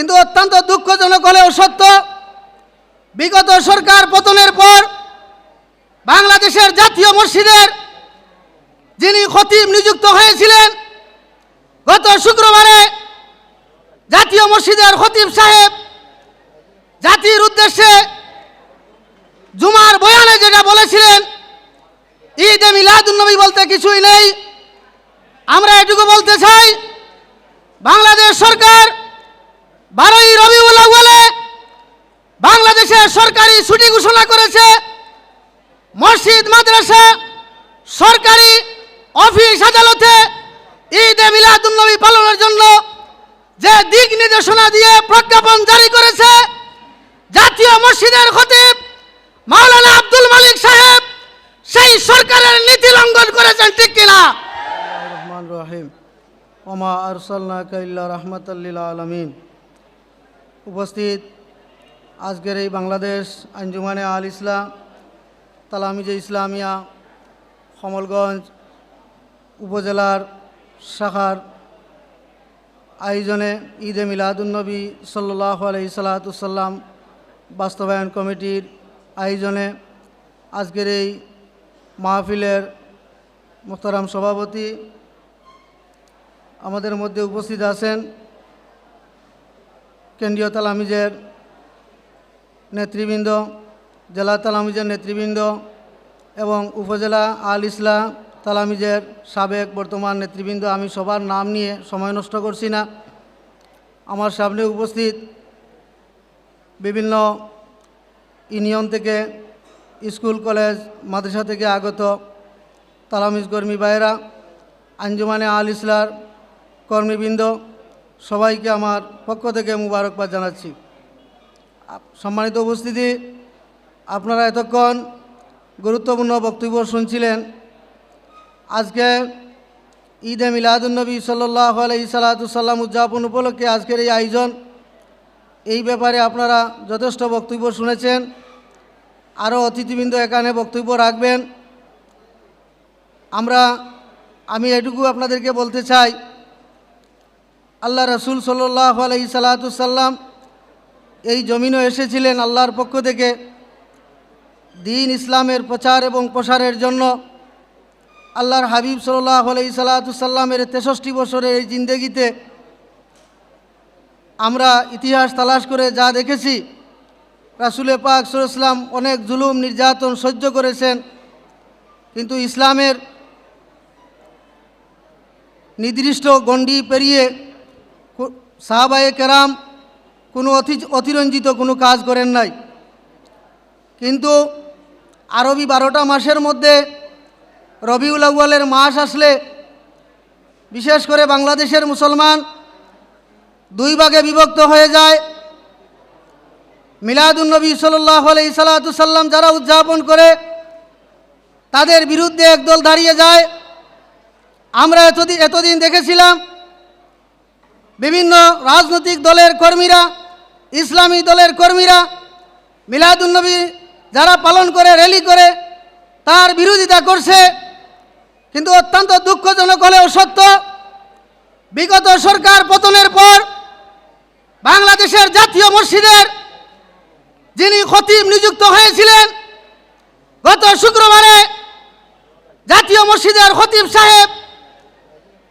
কিন্তু অত্যন্ত দুঃখজনক হলেও সত্য, বিগত সরকার পতনের পর বাংলাদেশের জাতীয় মসজিদের যিনি খতিব নিযুক্ত হয়েছিলেন, গত শুক্রবারে জাতীয় মসজিদের খতিব সাহেব জাতির উদ্দেশ্যে জুমার বয়ানে যেটা বলেছিলেন, ঈদে মিলাদুন্নবী বলতে কিছুই নেই। আমরা এটুকু বলতে চাই, বাংলাদেশ সরকার বারোই রবিউল আউয়ালে বাংলাদেশের সরকারি ছুটি ঘোষণা করেছে। মসজিদ, মাদ্রাসা, সরকারি অফিস, আদালতে ঈদে মিলাদুন্নবী পালনের জন্য যে দিক নির্দেশনা দিয়ে প্রজ্ঞাপন জারি করেছে, জাতীয় মসজিদের খতিব মাওলানা আব্দুল মালিক সাহেব, সেই সরকারের নীতি লঙ্ঘন করেছেন, ঠিক কিনা? রহমান রহিম। ওমা আরসাল্লাকা ইল্লা রহমতাল্লিল আলমিন। উপস্থিত আজকের এই বাংলাদেশ আঞ্জুমানে আল ইসলাম, তালামিজে ইসলামিয়া, কমলগঞ্জ উপজেলার শাখার আয়োজনে ঈদে মিলাদুন্নবী সাল্লাহ আলহি সাল্লাতুসাল্লাম বাস্তবায়ন কমিটির আয়োজনে আজকের এই মাহফিলের মোহতারাম সভাপতি আমাদের মধ্যে উপস্থিত আছেন কেন্দ্রীয় তালামিজের নেতৃবৃন্দ, জেলা তালামিজের নেতৃবৃন্দ এবং উপজেলা আল ইসলা তালামিজের সাবেক বর্তমান নেতৃবৃন্দ। আমি সবার নাম নিয়ে সময় নষ্ট করছি না। আমার সামনে উপস্থিত বিভিন্ন ইউনিয়ন থেকে, স্কুল, কলেজ, মাদ্রাসা থেকে আগত তালামিজ কর্মী ভাইয়েরা, আঞ্জুমানে আল ইসলার কর্মীবৃন্দ সবাইকে আমার পক্ষ থেকে মুবারকবাদ জানাচ্ছি। সম্মানিত উপস্থিতি, আপনারা এতক্ষণ গুরুত্বপূর্ণ বক্তব্য শুনছিলেন। আজকে ঈদে মিলাদুলনবী সাল্লাহ আলহি সাল্লাতুসাল্লাম উদযাপন উপলক্ষে আজকের এই আয়োজন, এই ব্যাপারে আপনারা যথেষ্ট বক্তব্য শুনেছেন। আরও অতিথিবৃন্দ এখানে বক্তব্য রাখবেন। আমরা, আমি এটুকু আপনাদেরকে বলতে চাই আল্লাহ রসুল সাল্লাহ আলহি সাল্লাতুসাল্লাম এই জমিনও এসেছিলেন আল্লাহর পক্ষ থেকে দিন ইসলামের প্রচার এবং প্রসারের জন্য। আল্লাহর হাবিব সাল্লাহ আলহি সাল্লাতুসাল্লামের তেষট্টি বছরের এই জিন্দগিতে আমরা ইতিহাস তালাশ করে যা দেখেছি, রাসুলে পাক ইসলাম অনেক জুলুম, নির্যাতন সহ্য করেছেন। কিন্তু ইসলামের নির্দিষ্ট গণ্ডি পেরিয়ে সাহাবায়ে কেরাম কোনো অতি, অতিরঞ্জিত কোনো কাজ করেন নাই। কিন্তু আরবি বারোটা মাসের মধ্যে রবিউল আউ্বালের মাস আসলে বিশেষ করে বাংলাদেশের মুসলমান দুই ভাগে বিভক্ত হয়ে যায়। মিলাদুলনবী সাল্লাহ আলাই সাল্লাতুসাল্লাম যারা উদযাপন করে তাদের বিরুদ্ধে একদল দাঁড়িয়ে যায়। আমরা এতদিন এতদিন দেখেছিলাম বিভিন্ন রাজনৈতিক দলের কর্মীরা, ইসলামী দলের কর্মীরা মিলাদুলনবী যারা পালন করে র্যালি করে, তার বিরোধিতা করছে। কিন্তু অত্যন্ত দুঃখজনক হলেও সত্য, বিগত সরকার পতনের পর বাংলাদেশের জাতীয় মসজিদের যিনি খতিব নিযুক্ত হয়েছিলেন, গত শুক্রবারে জাতীয় মসজিদের খতিব সাহেব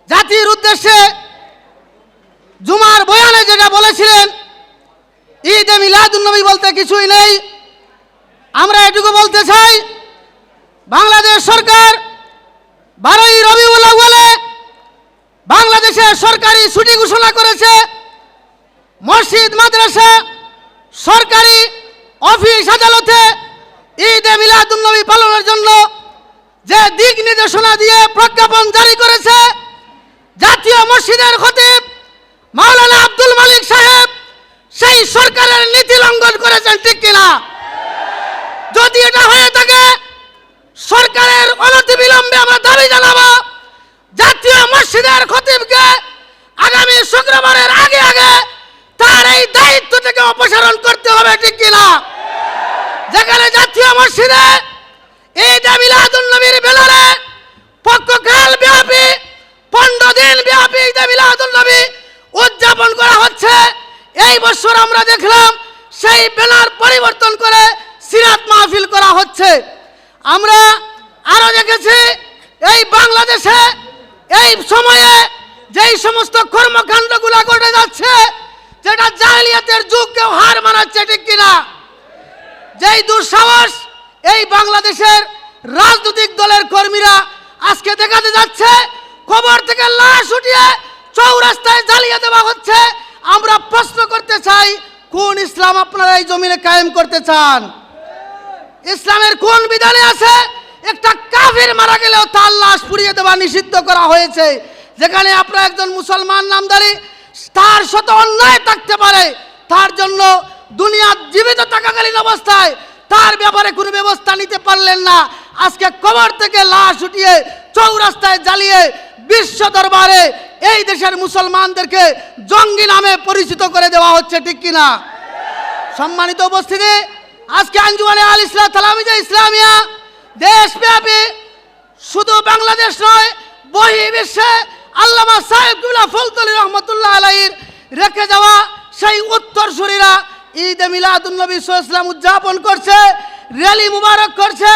জাতির উদ্দেশ্যে জুমার বয়ানে যেটা বলেছিলেন ঈদে মিলাদুন্নবী বলতে কিছুই নেই। আমরা এটুকু বলতে চাই, বাংলাদেশ সরকার বারোই রবিউল আউয়ালে বাংলাদেশের সরকারি ছুটি ঘোষণা করেছে। মসজিদ, মাদ্রাসা, সরকারি অফিস, আদালতে ঈদে মিলাদুন্নবী পালনের জন্য যে দিক নির্দেশনা দিয়ে প্রজ্ঞাপন জারি করেছে, জাতীয় মসজিদের খতিব মাওলানা আব্দুল মালিক সাহেব সেই সরকারের নীতি লঙ্ঘন করেছেন, ঠিক কিনা? যদি এটা হয়ে থাকে, সরকারের অনতিবিলম্বে আমরা দাবি জানাব, জাতীয় মসজিদের খতিবকে আগামী শুক্রবারের আগে আগে তার এই দায়িত্ব থেকে অপসারণ করতে হবে, ঠিক কিনা? যেখানে জাতীয় মসজিদে এই মিলাদুল নবীর বেলারে পক্ষকাল ব্যাপী, পনেরো দিন ব্যাপী ঈদে মিলাদুল নবী উদযাপন করা হচ্ছে। এই বছর আমরা দেখলাম সেই ব্যানার পরিবর্তন করে সিরাত মাহফিল করা হচ্ছে। আমরা আরও দেখেছি, এই বাংলাদেশে এই সময়ে যেই সমস্ত কর্মকাণ্ডগুলো ঘটে যাচ্ছে, যেটা জাহিলিয়াতের যুগকেও হার মানাচ্ছে ঠিক কিনা? যেই দুঃসাহস এই বাংলাদেশের রাজনৈতিক দলের কর্মীরা আজকে দেখাতে যাচ্ছে, খবর থেকে লাশ উঠিয়ে চৌরাস্তায় জ্বালিয়ে দেওয়া হচ্ছে। আমরা প্রশ্ন করতে চাই, কোন ইসলাম আপনারা এই জমিনে কায়েম করতে চান? ইসলামের কোন বিধানে আছে? একটা কাফির মারা গেলেও তার লাশ পুড়িয়ে দেওয়া নিষিদ্ধ করা হয়েছে। যেখানে আপনার একজন মুসলমান নামদারি, তার শত অন্যায় থাকতে পারে, তার জন্য দুনিয়া জীবিত থাকাকালীন অবস্থায় তার ব্যাপারে কোনো ব্যবস্থা নিতে পারলেন না। আজকে কবর থেকে লাশ উঠিয়ে চৌরাস্তায় জ্বালিয়ে বিশ্ব দরবারে এই দেশের মুসলমানদেরকে জঙ্গি নামে পরিচিত করে দেওয়া হচ্ছে, ঠিক কিনা? সম্মানিত উপস্থিতি, আজকে আঞ্জুমানে আল ইসলাম তালামিজা ইসলামিয়া দেশব্যাপী, শুধু বাংলাদেশ নয়, বহি বিশ্বে আল্লামা সাহেবুল্লাহ ফলতলি রহমতুল্লাহ আলাইর রেখে যাওয়া সেই উত্তর উত্তরসূরিরা ঈদ মিলাদুন্নবী ইসলাম উদযাপন করছে র্যালি মুবারক করছে,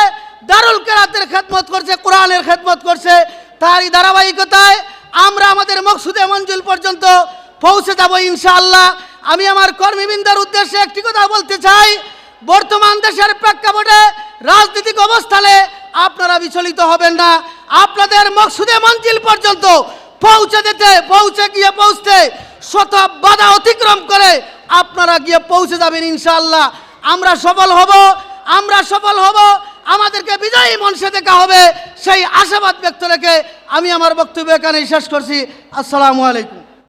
দারুল কেরাতের খেদমত করছে, কোরআনের খেদমত করছে, তারই ধারাবাহিকতায় আমরা আমাদের মকসুদে মঞ্জুল পর্যন্ত পৌঁছে যাব ইনশাআল্লাহ। আমি আমার কর্মীবৃন্দের উদ্দেশ্যে একটি কথা বলতে চাই। বর্তমান দেশের প্রেক্ষাপটে রাজনৈতিক অবস্থানে আপনারা বিচলিত হবেন না। আপনাদের মকসুদে মঞ্জিল পর্যন্ত পৌঁছে যেতে, পৌঁছে গিয়ে পৌঁছতে শত বাধা অতিক্রম করে আপনারা গিয়ে পৌঁছে যাবেন ইনশাআল্লাহ। আমরা সফল হব, আমরা সফল হব। আমাদেরকে বিজয়ী মনসে দেখা হবে। সেই আশাবাদ ব্যক্ত রেখে আমি আমার বক্তব্য এখানে শেষ করছি। আসসালামু আলাইকুম।